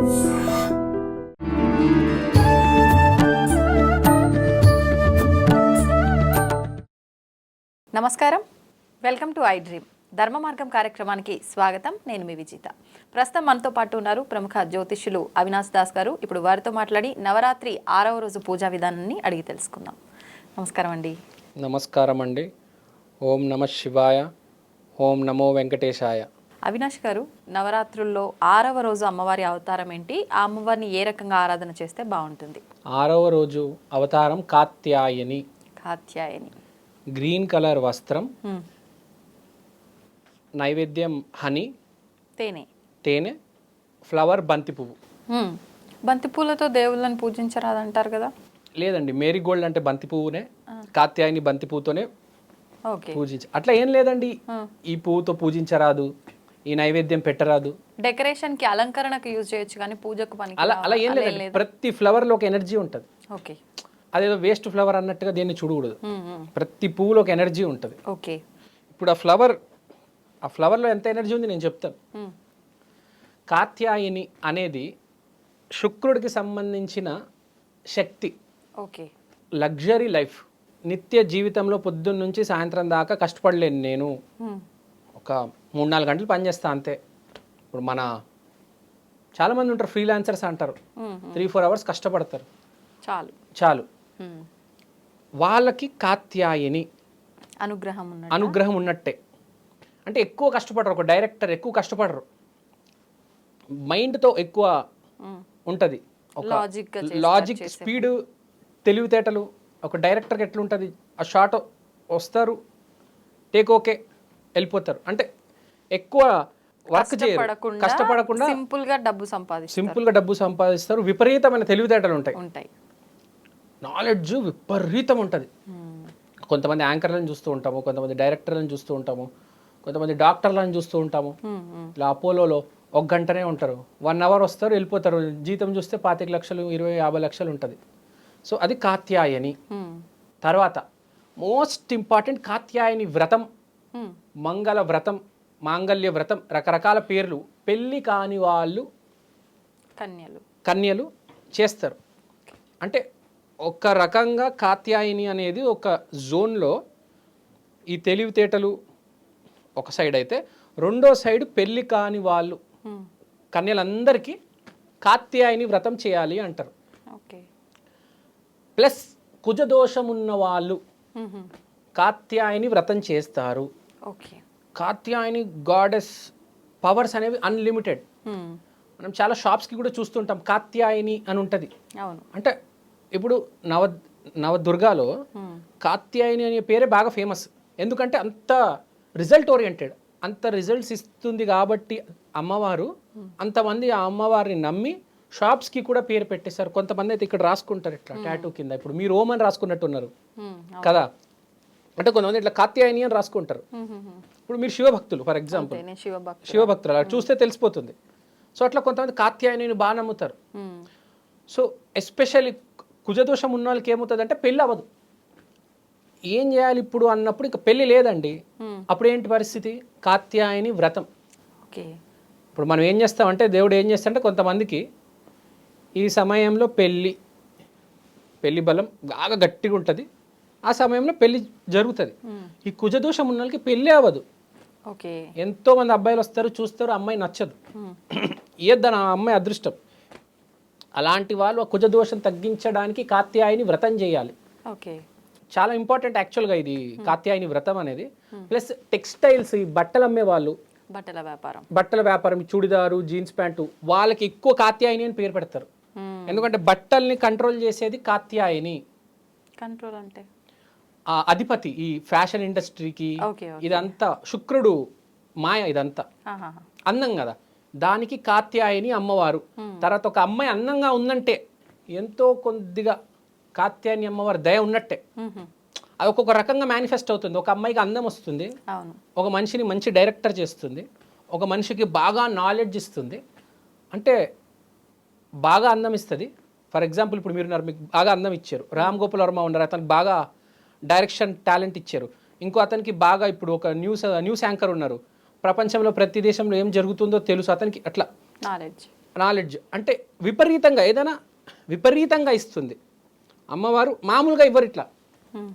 నమస్కారం. Welcome to iDream. Dharma Margam కార్యక్రమానికి స్వాగతం. నేను మీ విజిత. ప్రస్తుతం మనతో పాటు ఉన్నారు ప్రముఖ జ్యోతిష్యులు అవినాష్ దాస్ గారు. ఇప్పుడు వారితో మాట్లాడి నవరాత్రి ఆరవ రోజు పూజా విధానాన్ని అడిగి తెలుసుకుందాం. నమస్కారం అండి. నమస్కారం అండి. ఓం నమ శివాయ. ఓం నమో వెంకటేశాయ. అవినాష్ గారు నవరాత్రుల్లో ఆరవ రోజు అమ్మవారి అవతారం ఏంటి? ఆ అమ్మవారిని ఏ రకంగా ఆరాధన చేస్తే బాగుంటుంది? ఆరవ రోజు అవతారం కాత్యాయని. కాత్యాయని. గ్రీన్ కలర్ వస్త్రం. నైవేద్యం హనీ. తేనె. తేనె. ఫ్లవర్ బంతి పువ్వు. బంతి పూలతో దేవుళ్ళని పూజించరాదంటారు కదా? లేదండి మేరీ గోల్డ్ అంటే బంతి పువ్వునే కాత్యాయని బంతి పువ్వుతోనే ఓకే. పూజించ అట్లా ఏం లేదండి. ఈ పువ్వుతో పూజించరాదు. ఈ నైవేద్యం పెట్టరాదు. డెకరేషన్కి అలంకరణకు యూజ్ చేయొచ్చు కానీ పూజకు పనికి అలా? అలా ఏం లేదండి. ప్రతి ఫ్లవర్లో ఒక ఎనర్జీ ఉంటుంది. ఓకే అదేదో వేస్ట్ ఫ్లవర్ అన్నట్టుగా దీన్ని చూడకూడదు. హ్మ్, హ్మ్. ప్రతి పువ్వులో ఒక ఎనర్జీ ఉంటుంది. ఓకే ఇప్పుడు ఆ ఫ్లవర్ ఆ ఫ్లవర్లో ఎంత ఎనర్జీ ఉంది నేను చెప్తాను. హ్మ్. కాత్యాయని అనేది శుక్రుడికి సంబంధించిన శక్తి. ఓకే లగ్జరీ లైఫ్ నిత్య జీవితంలో పొద్దున్న నుంచి సాయంత్రం దాకా కష్టపడలేను నేను. ఒక మూడు నాలుగు గంటలు పనిచేస్తా అంతే. ఇప్పుడు మన చాలామంది ఉంటారు ఫ్రీలాన్సర్స్ అంటారు. త్రీ ఫోర్ అవర్స్ కష్టపడతారు. చాలు. చాలు. వాళ్ళకి కాత్యాయని అనుగ్రహం అనుగ్రహం ఉన్నట్టే. అంటే ఎక్కువ కష్టపడరు ఒక డైరెక్టర్ ఎక్కువ కష్టపడరు. మైండ్తో ఎక్కువ. ఉంటుంది. ఒక లాజిక్ స్పీడ్ తెలివితేటలు ఒక డైరెక్టర్కి ఎట్లుంటుంది? ఆ షాట్ వస్తారు టేక్ ఓకే. వెళ్ళిపోతారు. అంటే ఎక్కువ వర్క్ చేయరు. కష్టపడకుండా సింపుల్గా డబ్బు సంపాదిస్తారు. సింపుల్గా డబ్బు సంపాదిస్తారు. విపరీతమైన తెలివితేటలు ఉంటాయి. ఉంటాయి. నాలెడ్జ్ విపరీతం ఉంటుంది. హ్మ్. కొంతమంది యాంకర్లను చూస్తూ ఉంటాము కొంతమంది డైరెక్టర్లను చూస్తూ ఉంటాము కొంతమంది డాక్టర్లను చూస్తూ ఉంటాము. హ్మ్. హ్మ్. ఇలా అపోలోలో ఒక గంటనే ఉంటారు. వన్ అవర్ వస్తారు వెళ్ళిపోతారు. జీతం చూస్తే పాతిక లక్షలు ఇరవై యాభై లక్షలు ఉంటుంది. సో అది కాత్యాయని. తర్వాత మోస్ట్ ఇంపార్టెంట్ కాత్యాయని వ్రతం. మంగళ వ్రతం మాంగళ్య వ్రతం రకరకాల పేర్లు పెళ్ళి కాని వాళ్ళు కన్యలు కన్యలు చేస్తారు అంటే ఒక రకంగా కాత్యాయని అనేది ఒక జోన్లో ఈ తెలివితేటలు ఒక సైడ్ అయితే రెండో సైడ్ పెళ్ళి కాని వాళ్ళు. కన్యలందరికీ కాత్యాయని వ్రతం చేయాలి అంటారు ఓకే ప్లస్ కుజదోషం ఉన్న వాళ్ళు. కాత్యాయని వ్రతం చేస్తారు. ఓకే. కాత్యాయని గాడెస్ పవర్స్ అనేవి అన్లిమిటెడ్. మనం చాలా షాప్స్కి కూడా చూస్తుంటాం కాత్యాయని అని ఉంటుంది. అవును. అంటే ఇప్పుడు నవ నవదుర్గాలో. కాత్యాయని అనే పేరే బాగా ఫేమస్. ఎందుకంటే అంత రిజల్ట్ ఓరియంటెడ్. అంత రిజల్ట్స్ ఇస్తుంది కాబట్టి అమ్మవారు అంతమంది ఆ అమ్మవారిని నమ్మి షాప్స్కి కూడా పేరు పెట్టేశారు. కొంతమంది అయితే ఇక్కడ రాసుకుంటారు ఇట్లా టాటూ కింద. ఇప్పుడు మీరు ఓమ్ అని రాసుకున్నట్టున్నారు. కదా? అంటే కొంతమంది ఇట్లా కాత్యాయని అని రాసుకుంటారు. ఇప్పుడు మీరు శివభక్తులు ఫర్ ఎగ్జాంపుల్. శివభక్తులు. అలా చూస్తే తెలిసిపోతుంది. సో అట్లా కొంతమంది కాత్యాయనిని బాగా నమ్ముతారు. సో ఎస్పెషల్లీ కుజదోషం ఉన్న వాళ్ళకి ఏమవుతుందంటే పెళ్ళి అవ్వదు. ఏం చేయాలి ఇప్పుడు అన్నప్పుడు ఇక పెళ్ళి లేదండి. అప్పుడు ఏంటి పరిస్థితి? కాత్యాయని వ్రతం. ఓకే. ఇప్పుడు మనం ఏం చేస్తామంటే దేవుడు ఏం చేస్తాడంటే కొంతమందికి ఈ సమయంలో పెళ్ళి పెళ్ళి బలం బాగా గట్టిగా ఉంటుంది. ఆ సమయంలో పెళ్ళి జరుగుతుంది. ఈ కుజదోషం ఉన్న వాళ్ళకి పెళ్ళి అవ్వదు. ఓకే. ఎంతో మంది అబ్బాయిలు వస్తారు చూస్తారు అమ్మాయి నచ్చదు. ఇయ్యద్దని ఆ అమ్మాయి అదృష్టం. అలాంటి వాళ్ళు ఆ కుజదోషం తగ్గించడానికి కాత్యాయని వ్రతం చేయాలి. ఓకే. చాలా ఇంపార్టెంట్ యాక్చువల్గా ఇది కాత్యాయని వ్రతం అనేది. ప్లస్ టెక్స్టైల్స్ ఈ బట్టలు అమ్మే వాళ్ళు. బట్టల వ్యాపారం. బట్టల వ్యాపారం చూడిదారు జీన్స్ ప్యాంటు వాళ్ళకి ఎక్కువ కాత్యాయని అని పేరు పెడతారు. ఎందుకంటే బట్టల్ని కంట్రోల్ చేసేది కాత్యాయని. కంట్రోల్ అంటే? అధిపతి ఈ ఫ్యాషన్ ఇండస్ట్రీకి ఇదంతా శుక్రుడు మాయ ఇదంతా. అందం కదా. దానికి కాత్యాయని అమ్మవారు. తర్వాత ఒక అమ్మాయి అందంగా ఉందంటే ఎంతో కొద్దిగా కాత్యాయని అమ్మవారి దయ ఉన్నట్టే. అది ఒక్కొక్క రకంగా మేనిఫెస్ట్ అవుతుంది. ఒక అమ్మాయికి అందం వస్తుంది. ఒక మనిషిని మంచి డైరెక్టర్ చేస్తుంది. ఒక మనిషికి బాగా నాలెడ్జ్ ఇస్తుంది. అంటే బాగా అందం ఇస్తుంది. ఫర్ ఎగ్జాంపుల్ ఇప్పుడు మీరు మీకు బాగా అందం ఇచ్చారు. రామ్ గోపాల్ వర్మ ఉన్నారు. అతనికి బాగా డైరెక్షన్ టాలెంట్ ఇచ్చారు. ఇంకో అతనికి బాగా ఇప్పుడు ఒక న్యూస్ న్యూస్ యాంకర్ ఉన్నారు. ప్రపంచంలో ప్రతి దేశంలో ఏం జరుగుతుందో తెలుసు. అతనికి అట్లా. నాలెడ్జ్ నాలెడ్జ్ అంటే విపరీతంగా ఏదైనా విపరీతంగా ఇస్తుంది. అమ్మవారు మామూలుగా ఇవ్వరు ఇట్లా. ఉమ్.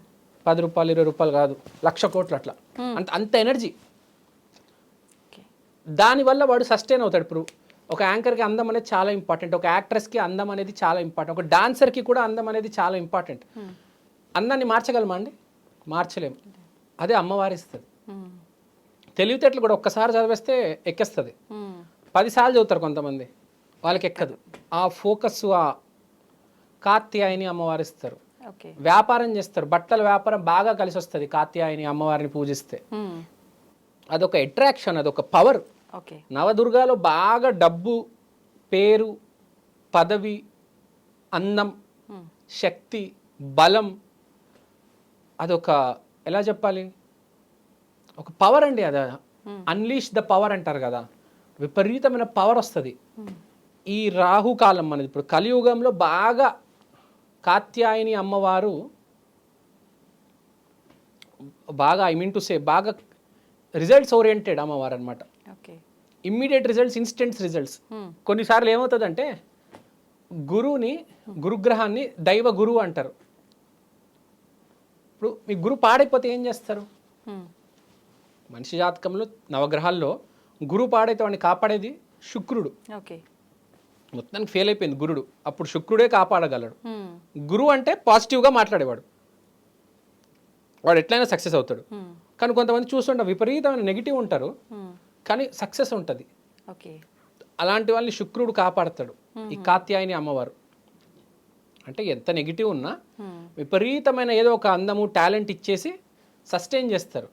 పది రూపాయలు ఇరవై రూపాయలు కాదు. లక్ష కోట్లు అట్లా. అంత అంత ఎనర్జీ. దానివల్ల వాడు సస్టైన్ అవుతాడు. ఇప్పుడు ఒక యాంకర్కి అందం అనేది చాలా ఇంపార్టెంట్ ఒక యాక్ట్రెస్కి అందం అనేది చాలా ఇంపార్టెంట్ ఒక డాన్సర్కి కూడా అందం అనేది చాలా ఇంపార్టెంట్ అందాన్ని మార్చగలమా అండి? మార్చలేము. అదే. అమ్మవారి ఇస్తుంది. తెలివితేటలు కూడా ఒక్కసారి చదివేస్తే ఎక్కేస్తుంది. పదిసార్లు చదువుతారు కొంతమంది. వాళ్ళకి ఎక్కదు. ఆ ఫోకస్ ఆ కాత్యాయని అమ్మవారు ఇస్తారు ఓకే. వ్యాపారం చేస్తారు. బట్టల వ్యాపారం బాగా కలిసి వస్తుంది కాత్యాయని అమ్మవారిని పూజిస్తే. అదొక అట్రాక్షన్ అదొక పవర్ ఓకే. నవదుర్గాలో బాగా డబ్బు పేరు పదవి అందం. శక్తి బలం అదొక ఎలా చెప్పాలి? ఒక పవర్ అండి అది. అన్లీష్ ద పవర్ అంటారు కదా. విపరీతమైన పవర్ వస్తుంది. ఉమ్. ఈ రాహుకాలం మనది ఇప్పుడు కలియుగంలో బాగా కాత్యాయని అమ్మవారు బాగా ఐ మీన్ టు సే బాగా రిజల్ట్స్ ఓరియంటెడ్ అమ్మవారు అనమాట okay. Immediate results instants results. కొన్నిసార్లు ఏమవుతుందంటే గురువుని గురుగ్రహాన్ని దైవ గురువు అంటారు. ఇప్పుడు మీ గురువు పాడైపోతే ఏం చేస్తారు. మనిషి జాతకంలో నవగ్రహాల్లో గురువు పాడైతే వాడిని కాపాడేది శుక్రుడు. ఓకే. మొత్తానికి ఫెయిల్ అయిపోయింది గురుడు. అప్పుడు శుక్రుడే కాపాడగలడు. గురువు అంటే పాజిటివ్గా మాట్లాడేవాడు. వాడు ఎట్లయినా సక్సెస్ అవుతాడు. కానీ కొంతమంది చూస్తుంటే విపరీతమైన నెగిటివ్ ఉంటారు. కానీ సక్సెస్ ఉంటుంది. అలాంటి వాళ్ళని శుక్రుడు కాపాడతాడు. ఈ కాత్యాయని అమ్మవారు. అంటే ఎంత నెగిటివ్ ఉన్నా ఉమ్. విపరీతమైన ఏదో ఒక అందము టాలెంట్ ఇచ్చేసి సస్టైన్ చేస్తారు.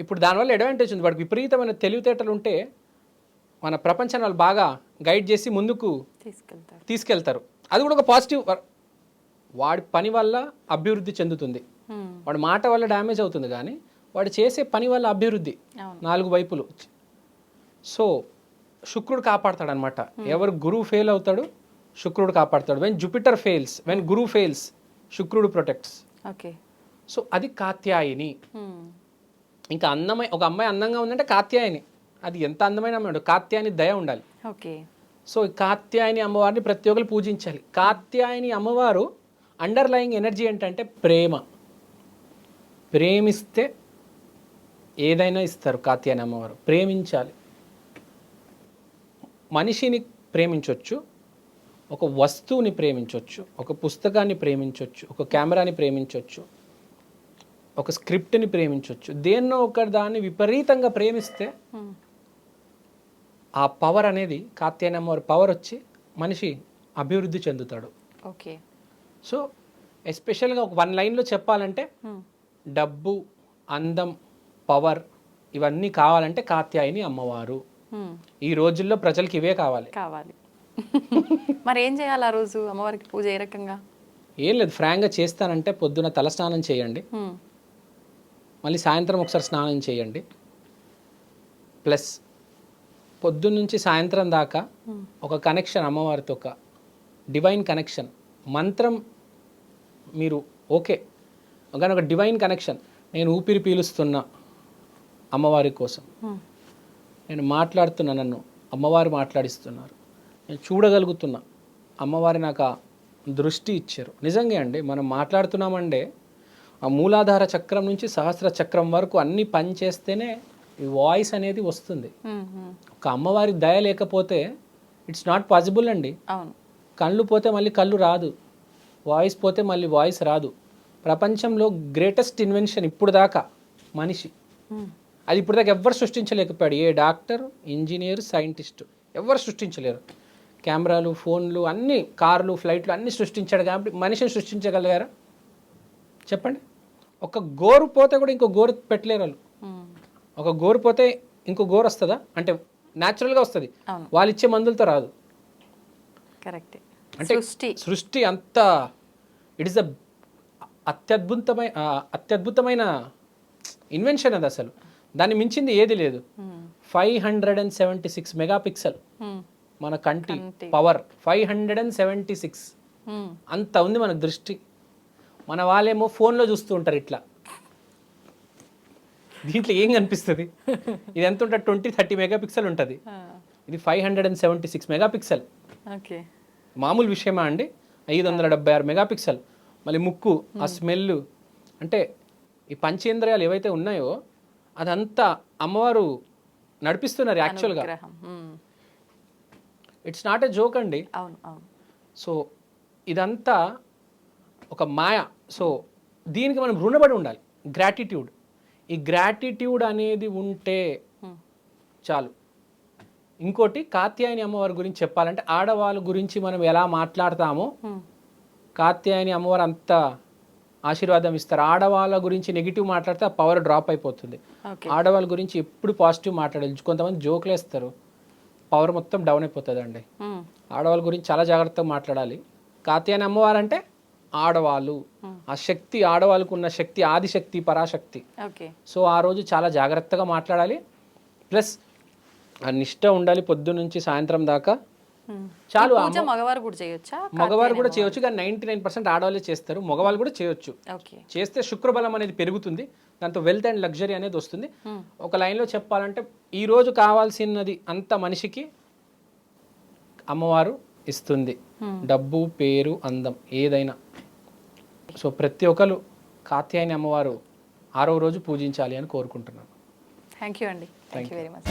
ఇప్పుడు దానివల్ల అడ్వాంటేజ్ ఉంది. వాడికి విపరీతమైన తెలివితేటలు ఉంటే మన ప్రపంచాన్ని వాళ్ళు బాగా గైడ్ చేసి ముందుకు తీసుకెళ్తారు. అది కూడా ఒక పాజిటివ్ వాడి పని వల్ల అభివృద్ధి చెందుతుంది. ఉమ్. వాడి మాట వల్ల డ్యామేజ్ అవుతుంది కానీ వాడు చేసే పని వల్ల అభివృద్ధి. నాలుగు వైపులు. సో శుక్రుడు కాపాడతాడు అనమాట ఎవరు గురువు ఫెయిల్ అవుతాడు శుక్రుడు కాపాడతాడు. వెన్ జూపిటర్ ఫెయిల్స్ వెన్ గురువు ఫెయిల్స్ శుక్రుడు ప్రొటెక్ట్స్ ఓకే సో అది కాత్యాయిని. ఉమ్. ఇంకా అందమై ఒక అమ్మాయి అందంగా ఉందంటే కాత్యాయని. అది ఎంత అందమైన అమ్మాయి కాత్యాయని దయ ఉండాలి. ఓకే సో కాత్యాయని అమ్మవారిని ప్రతి ఒక్కరు పూజించాలి. కాత్యాయని అమ్మవారు అండర్లయింగ్ ఎనర్జీ ఏంటంటే ప్రేమ. ప్రేమిస్తే ఏదైనా ఇస్తారు కాత్యాయని అమ్మవారు. ప్రేమించాలి. మనిషిని ప్రేమించవచ్చు ఒక వస్తువుని ప్రేమించవచ్చు ఒక పుస్తకాన్ని ప్రేమించవచ్చు ఒక కెమెరాని ప్రేమించవచ్చు ఒక స్క్రిప్ట్ని ప్రేమించవచ్చు దేన్నో ఒక దాన్ని విపరీతంగా ప్రేమిస్తే ఉమ్. ఆ పవర్ అనేది కాత్యాయని అమ్మవారి పవర్ వచ్చి మనిషి అభివృద్ధి చెందుతాడు ఓకే సో ఎస్పెషల్గా ఒక వన్ లైన్లో చెప్పాలంటే ఉమ్. డబ్బు అందం పవర్ ఇవన్నీ కావాలంటే కాత్యాయని అమ్మవారు ఉమ్. ఈ రోజుల్లో ప్రజలకి ఇవే కావాలి కావాలి మరి ఏం చేయాలి ఆ రోజు అమ్మవారికి పూజ ఏ రకంగా? ఏం లేదు ఫ్రాంక్గా చేస్తానంటే పొద్దున తలస్నానం చేయండి. మళ్ళీ సాయంత్రం ఒకసారి స్నానం చేయండి. ప్లస్ పొద్దున్న నుంచి సాయంత్రం దాకా. ఒక కనెక్షన్ అమ్మవారితో ఒక డివైన్ కనెక్షన్. మంత్రం మీరు ఓకే. కానీ ఒక డివైన్ కనెక్షన్. నేను ఊపిరి పీలుస్తున్నా అమ్మవారి కోసం. నేను మాట్లాడుతున్నా నన్ను అమ్మవారు మాట్లాడిస్తున్నారు. నేను చూడగలుగుతున్నా. అమ్మవారి నాకు దృష్టి ఇచ్చారు. నిజంగా అండి మనం మాట్లాడుతున్నామంటే ఆ మూలాధార చక్రం నుంచి సహస్ర చక్రం వరకు అన్ని పని చేస్తేనే ఈ వాయిస్ అనేది వస్తుంది. ఒక అమ్మవారి దయ లేకపోతే ఇట్స్ నాట్ పాసిబుల్ అండి. కళ్ళు పోతే మళ్ళీ కళ్ళు రాదు. వాయిస్ పోతే మళ్ళీ వాయిస్ రాదు. ప్రపంచంలో గ్రేటెస్ట్ ఇన్వెన్షన్ ఇప్పుడు దాకా మనిషి. అది ఇప్పుడు దాకా ఎవ్వరు సృష్టించలేకపోయాడు. ఏ డాక్టర్ ఇంజనీర్ సైంటిస్ట్ ఎవ్వరు సృష్టించలేరు. కెమెరాలు ఫోన్లు అన్ని కార్లు ఫ్లైట్లు అన్నీ సృష్టించాడు కాబట్టి మనిషిని సృష్టించగలిగారా? చెప్పండి. ఒక గోరు పోతే కూడా ఇంకో గోరు పెట్టలేరు వాళ్ళు. ఒక గోరు పోతే ఇంకో గోరు వస్తుందా? అంటే న్యాచురల్గా వస్తుంది. వాళ్ళు ఇచ్చే మందులతో రాదు. కరెక్టే. అంటే సృష్టి. అంత ఇట్ ఇస్ అ అత్యద్భుతమైన అత్యద్భుతమైన ఇన్వెన్షన్ అది అసలు. దాన్ని మించింది ఏది లేదు. Five hundred and seventy six megapixel. Um. మన కంటి. Power five hundred and seventy six. అంత ఉంది మనకు దృష్టి. మన వాళ్ళేమో ఫోన్లో చూస్తూ ఉంటారు ఇట్లా. దీంట్లో ఏం కనిపిస్తుంది? ఇది ఎంత ఉంటుంది? ట్వంటీ థర్టీ మెగాపిక్సెల్ ఉంటుంది. ఇది five hundred and seventy six megapixel. మామూలు విషయమా అండి? ఐదు వందల డెబ్బై ఆరు మెగాపిక్సెల్. మళ్ళీ ముక్కు ఆ స్మెల్ అంటే ఈ పంచేంద్రియాలు ఏవైతే ఉన్నాయో అదంతా అమ్మవారు నడిపిస్తున్నారు యాక్చువల్గా. ఇట్స్ నాట్ ఎ జోక్ అండి. అవును అవును. సో ఇదంతా ఒక మాయ. సో దీనికి మనం రుణపడి ఉండాలి. గ్రాటిట్యూడ్ ఈ గ్రాటిట్యూడ్ అనేది ఉంటే మ్మ్. చాలు. ఇంకోటి కాత్యాయని అమ్మవారి గురించి చెప్పాలంటే ఆడవాళ్ళ గురించి మనం ఎలా మాట్లాడతామో మ్మ్. కాత్యాయని అమ్మవారు అంత ఆశీర్వాదం ఇస్తారు. ఆడవాళ్ళ గురించి నెగిటివ్ మాట్లాడితే ఆ పవర్ డ్రాప్ అయిపోతుంది. ఆడవాళ్ళ గురించి ఎప్పుడు పాజిటివ్ మాట్లాడాలి కొంతమంది జోకులు వేస్తారు. పవర్ మొత్తం డౌన్ అయిపోతుంది అండి. ఆడవాళ్ళ గురించి చాలా జాగ్రత్తగా మాట్లాడాలి. కాత్యాయని అమ్మవారు అంటే ఆడవాళ్ళు. ఆ శక్తి ఆడవాళ్ళకు ఉన్న శక్తి ఆదిశక్తి పరాశక్తి. సో ఆ రోజు చాలా జాగ్రత్తగా మాట్లాడాలి. ప్లస్ ఆ నిష్ట ఉండాలి పొద్దు నుంచి సాయంత్రం దాకా. చాలు మగవారు కూడా చేయొచ్చా? మగవారు కూడా చేయొచ్చు కానీ నైంటీ నైన్ పర్సెంట్ ఆడవాళ్ళే చేస్తారు. మగవాళ్ళు కూడా చేయొచ్చు. చేస్తే శుక్రబలం అనేది పెరుగుతుంది. దాంతో వెల్త్ అండ్ లగ్జరీ అనేది వస్తుంది. ఒక లైన్లో చెప్పాలంటే ఈ రోజు కావాల్సినది అంత మనిషికి అమ్మవారు ఇస్తుంది. డబ్బు పేరు అందం ఏదైనా. సో ప్రతి ఒక్కరు కాత్యాయని అమ్మవారు ఆరో రోజు పూజించాలి అని కోరుకుంటున్నాను. థ్యాంక్ యూ అండి. Thank you very much